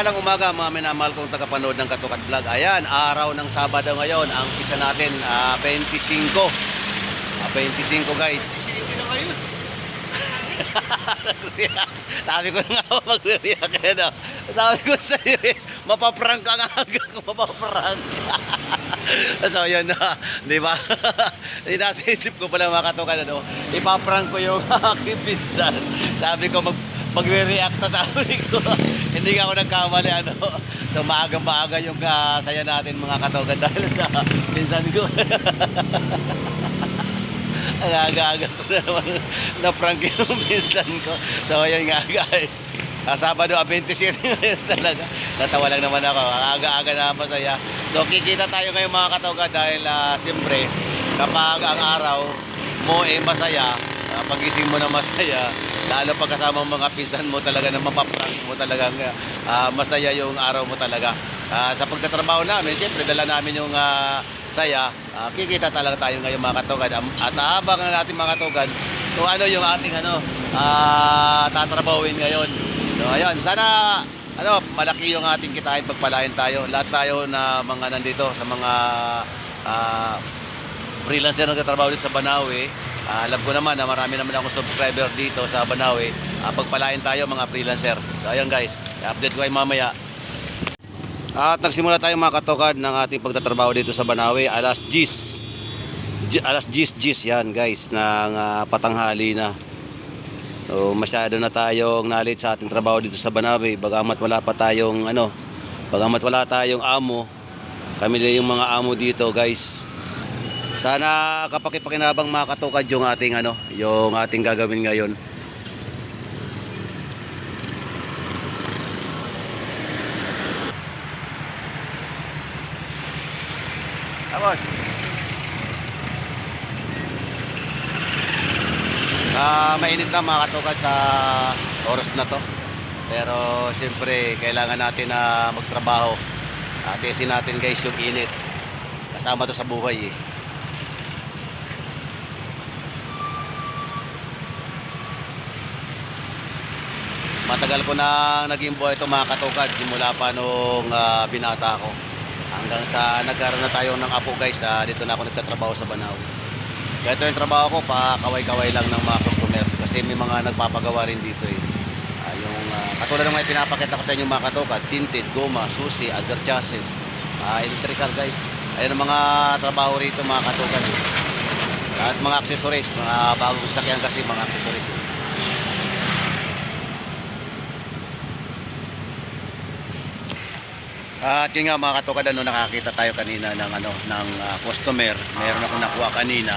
Mapagpalang umaga mga minamahal kong tagapanood ng Katukan Vlog. Ayan, araw ng Sabado ngayon. Ang isa natin, ah, 25. Ah, 25 guys. Sabi ko na nga ako magre-react eh, no? Sabi ko sa iyo eh, mapaprank ka nga kung mapaprank. so yun na, di ba? Nasa isip ko pala mga katukan, ano, ipaprank ko yung aking pinsan. Sabi ko, mag, magre-react na sabi ko. Hindi ako nagkamali, ano. So maagang maaga yung ah, saya natin mga katukan dahil sa pinsan ko. Ang aga-aga na naman na-prank yung minsan ko. So, ayan nga guys. Ah, Sabado, ah, 27 ngayon talaga. Natawa lang naman ako. Aga-aga na masaya. So, kikita tayo ngayon mga katoga dahil ah, siyempre, kapag ang araw mo eh masaya, ah, pagising mo na masaya, lalo pag kasama mga pinsan mo talaga na mapaprank mo talagang ah, masaya yung araw mo talaga. Ah, sa pagtatrabaho namin, siyempre dala namin yung ah, saya, ah, kikita talaga tayo ngayon mga katugan. At aabangan natin mga katugan kung ano yung ating ano, ah, tatrabawin ngayon. So ayun, sana ano, malaki yung ating kitain pagpalain tayo. Lahat tayo na mga nandito sa mga ah, freelancer na nagtatrabaho dito sa Banawe. Ah, alam ko naman na marami naman akong subscriber dito sa Banawe. Ah, pagpalain tayo mga freelancer. So ayun guys, i-update ko kayo mamaya. At nagsimula tayo mga katokad ng ating pagtatrabaho dito sa Banawe alas 10. J- alas 10 10 yan guys ng ah, patanghali na. So masyado na tayong nalit sa ating trabaho dito sa Banawe bagamat wala pa tayong ano, bagamat wala tayong amo. Kami lang yung mga amo dito guys. Sana kapakipakinabang mga katokad yung ating ano, yung ating gagawin ngayon. Tapos. Ah, mainit lang mga sa oras na to. Pero siyempre, kailangan natin na magtrabaho. At tiisin natin guys yung init. Kasama to sa buhay eh. Matagal ko na naging buhay ito mga katugad simula pa nung ah, binata ako. Hanggang sa nagkaroon na tayo ng apo guys, ah, dito na ako nagtatrabaho sa Banaw. Kaya ito yung trabaho ko, pa kaway-kaway lang ng mga customer kasi may mga nagpapagawa rin dito eh. Ah, yung, ah, katulad ng mga pinapakita ko sa inyo mga katokad, tinted, goma, susi, other chassis, ah, electrical guys. Ayan ang mga trabaho rito mga katokad. At mga accessories, mga bagong sasakyan kasi mga accessories. eh. At yun nga mga katokad, ano, nakakita tayo kanina ng ano ng ah, customer. Meron ako nakuha kanina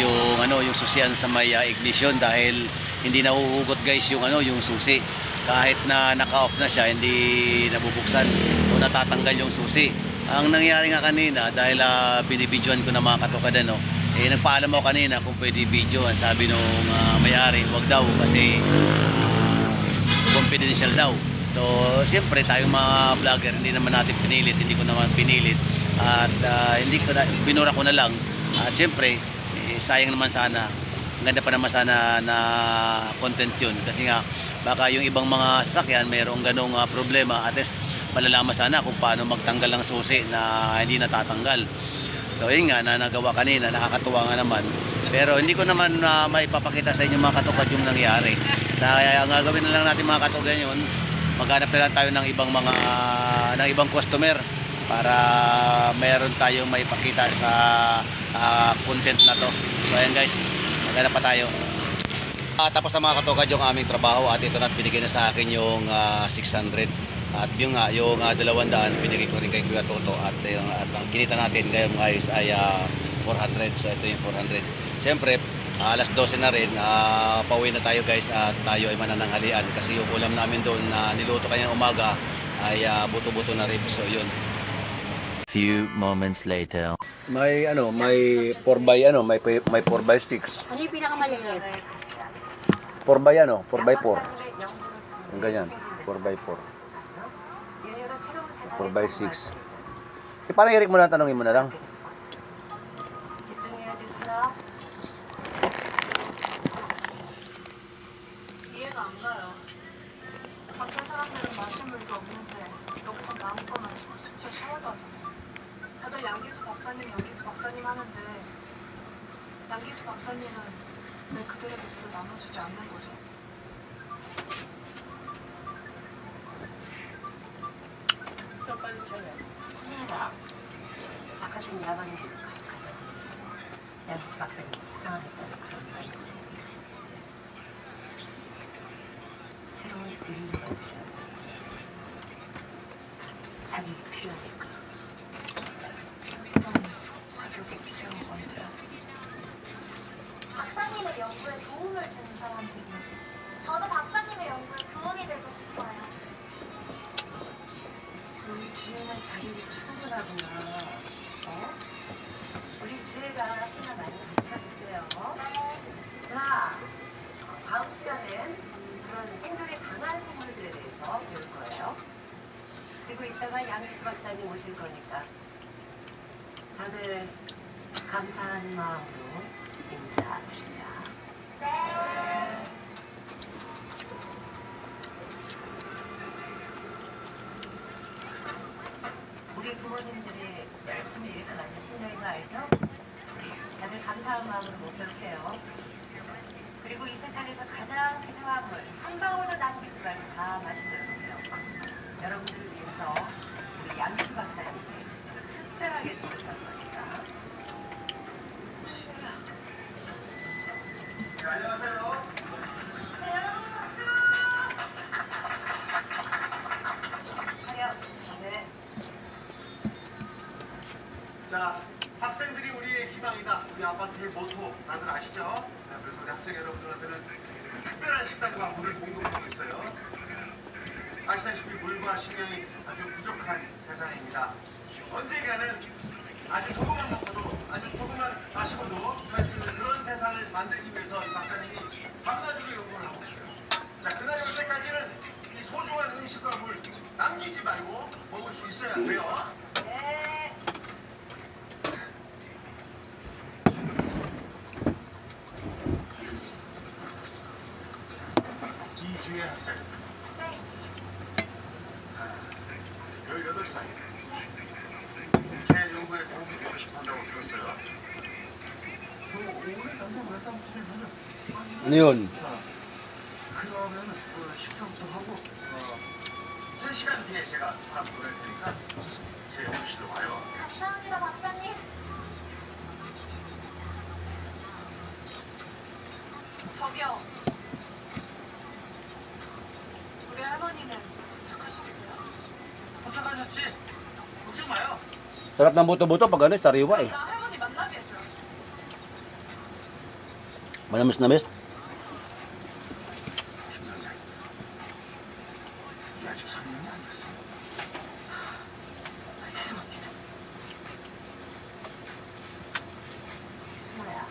yung ano yung susian sa may ah, ignition dahil hindi nahuhugot guys yung ano yung susi. Kahit na naka-off na siya, hindi nabubuksan o natatanggal yung susi. Ang nangyari nga kanina dahil uh, binibidyoan ko na mga katokad ano, eh nagpaalam ako kanina kung pwede video. Sabi nung ah, may-ari, wag daw kasi ah, confidential daw. So, siyempre tayong mga vlogger, hindi naman natin pinilit, hindi ko naman pinilit. At ah, hindi ko na, binura ko na lang. At siyempre, eh, sayang naman sana. Ganda pa naman sana na content yun. Kasi nga, baka yung ibang mga sasakyan, mayroong ganong ah, problema. At least, malalaman sana kung paano magtanggal ng susi na hindi natatanggal. So yun nga, na nagawa kanina, nakakatuwa nga naman. Pero hindi ko naman na maipapakita sa inyo mga katugad yung nangyari. Sa ang gagawin na lang natin mga katugad yun, maghanap na lang tayo ng ibang mga ng ibang customer para meron tayong maipakita sa ah, content na to. So ayan guys, maghanap pa tayo. Ah, tapos na mga katugad yung aming trabaho at ito na at binigay na sa akin yung ah, 600. At yung nga, yung uh, 200 binigay ko rin kay Kuya Toto at, yung, at ang kinita natin ngayon guys ay ah, 400. So ito yung 400. Siyempre, alas 12 na rin, ah, pauwi na tayo guys at tayo ay manananghalian kasi yung ulam namin doon na niluto kanyang umaga ay ah, buto-buto na ribs. So yun. Few moments later. May ano, may 4 by ano, may may 4 by 6. Ano yung pinakamaliit? 4 by ano, 4 by 4. Yung ganyan, 4 by 4. 4 by 6. Eh, parang Eric mo na, tanongin mo na lang. 이해가 안 가요. 밖에 사람들은 마실 물도 없는데 여기서 마음껏 마시고 숙제 쉬어도 하잖아요. 다들 양기수 박사님, 양기수 박사님 하는데 양기수 박사님은 왜 그들에게 물을 나눠주지 않는 거죠? 좀 빨리 쳐요. 신혜라 아까 좀 야간이 가지 않습니까? 양기수 박사님도 사랑하는 아, 네. 그런 사람이 있어요. 새로운 인류가 있어요. 자격이 필요하니까. 어떤 자격이 필요한 건데요? 박사님의 연구에 도움을 주는 사람들이 저도 박사님의 연구에 도움이 되고 싶어요. 우리 지혜는 자격이 충분하구나. 어? 우리 지혜가 생각 많이 가르쳐주세요. 자, 어, 다음 시간엔 음, 그런 생존에 강한 생물들에 대해서 배울 거예요. 그리고 이따가 양희수 박사님 오실 거니까 다들 감사한 마음으로 인사드리자. 네. 우리 부모님들이 열심히 일해서 만든 신녀인 거 알죠? 다들 감사한 마음으로 먹도록 해요. 이 세상에서 가장 소중한 물, 한 방울도 남기지 말고 다 마시도록 해요. 여러분들을 위해서 우리 양수 박사님이 특별하게 주무실 거니까. 네, 여러분 박수! 차렷. 네. 자, 학생들이 우리의 희망이다. 우리 아파트의 모토 다들 아시죠? 네, 그래서 우리 학생 여러분들한테는 특별한 식단과 물을 공급하고 있어요. 아시다시피 물과 식량이 아주 부족한 세상입니다. 언젠가는 아주 조금만 먹고도 아주 조금만 마시고도 살 수 있는 그런 세상을 만들기 위해서 이 박사님이 밤낮으로 연구를 하고 있어요. 자, 그날 올 때까지는 이 소중한 음식과 물 남기지 말고 먹을 수 있어야 돼요. 네. 이주혜 학생. 네. 18살. 제 연구에 도움이 되고 싶어한다고 들었어요. Yun? 그러면 그 식사부터 하고 어, 3시간 뒤에 제가 사람 보낼 테니까 제 연구실로 와요. 감사합니다, 박사님. 저기요. 우리 할머니는? 도착하셨지? 걱정 마요. Sarap ng buto-buto pag ano, sariwa eh. 나 할머니 만나게 해줘요. Manamis na miss. 김선생. 이 아직 설명이 안 됐어. 아, 죄송합니다. 수모야.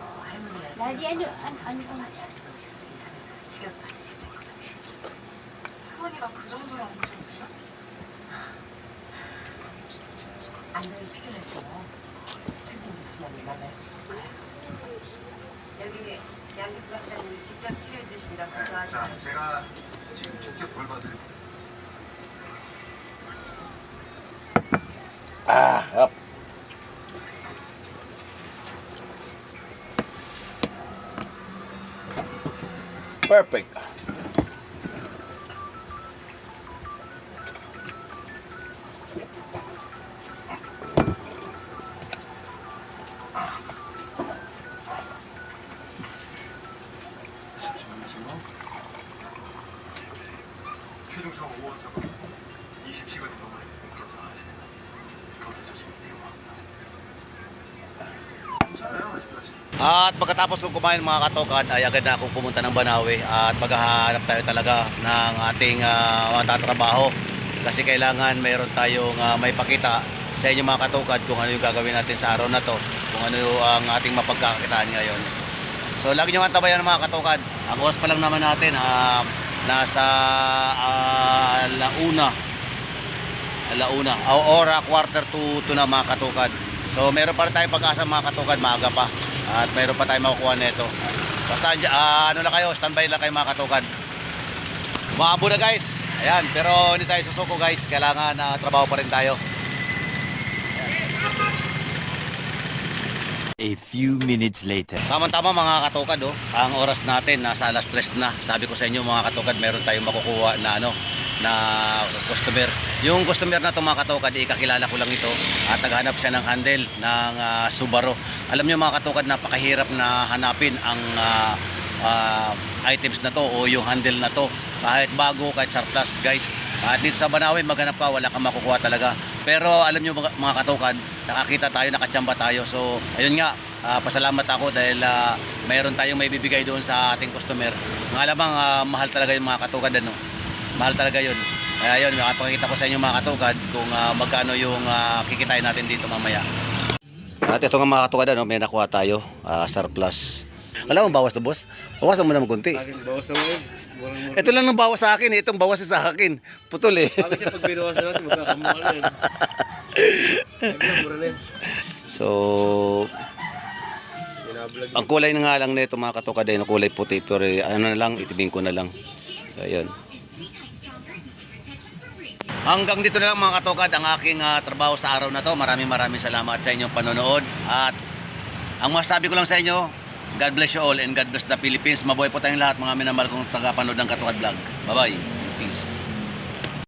어, 할머니가 날이 아니요, 안- 안- 안 직접 돌봐드릴게요. Ah, yap. Perfect. At pagkatapos kong kumain mga katokan ay agad na akong pumunta ng Banawe at maghahanap tayo talaga ng ating uh, matatrabaho. Kasi kailangan mayroon tayong ah, may pakita sa inyo mga katokan kung ano yung gagawin natin sa araw na to kung ano ang ating mapagkakakitaan ngayon. So lagi nyo antabayan mga katokan. Ang oras pa lang naman natin ah, nasa ah, launa alauna o ora quarter to to na mga katukan so meron pa rin tayong pag-asa mga katukan maaga pa at mayroon pa tayong makukuha nito. Basta uh, ano na kayo, standby lang kayo mga katugan. Maabo na guys. Ayan, pero hindi tayo susuko guys. Kailangan na uh, trabaho pa rin tayo. A few minutes later. Tama-tama mga katukad oh. Ang oras natin nasa alas 3 na. Sabi ko sa inyo mga katukad, meron tayong makukuha na ano, na customer. Yung customer na to mga katukad, ikakilala ko lang ito at naghanap siya ng handle ng ah, Subaru. Alam niyo mga katukad, napakahirap na hanapin ang ah, ah, items na to o yung handle na to. Kahit bago, kahit surplus, guys. Kahit dito sa Banawe, maghanap ka, wala kang makukuha talaga. Pero alam niyo mga, mga katukan, nakakita tayo, nakachamba tayo. So, ayun nga, ah, pasalamat ako dahil ah, mayroon tayong may bibigay doon sa ating customer. Nga lamang, ah, mahal talaga yung mga katukan ano. Mahal talaga yun. Kaya yun, makapakita ko sa inyo mga katukan kung ah, magkano yung ah, kikitain natin dito mamaya. At ito nga mga katukan, ano, may nakuha tayo, ah, surplus. Alam mo, bawas na boss? Bawasan mo naman kunti. Bawas na mo. Ito lang ng bawas sa akin, eh. itong bawas sa akin. Putol eh. Bakit siya pag natin, magkakamukha na na. So, ang kulay na nga lang nito mga katuka din, kulay puti pero eh, ano na lang, itibing ko na lang. So, ayun. Hanggang dito na lang mga katokad ang aking ah, trabaho sa araw na to. Maraming maraming salamat sa inyong panonood. At ang masabi ko lang sa inyo, God bless you all and God bless the Philippines. Mabuhay po tayong lahat mga minamahal kong tagapanood ng Katokad Vlog. Bye-bye. Peace.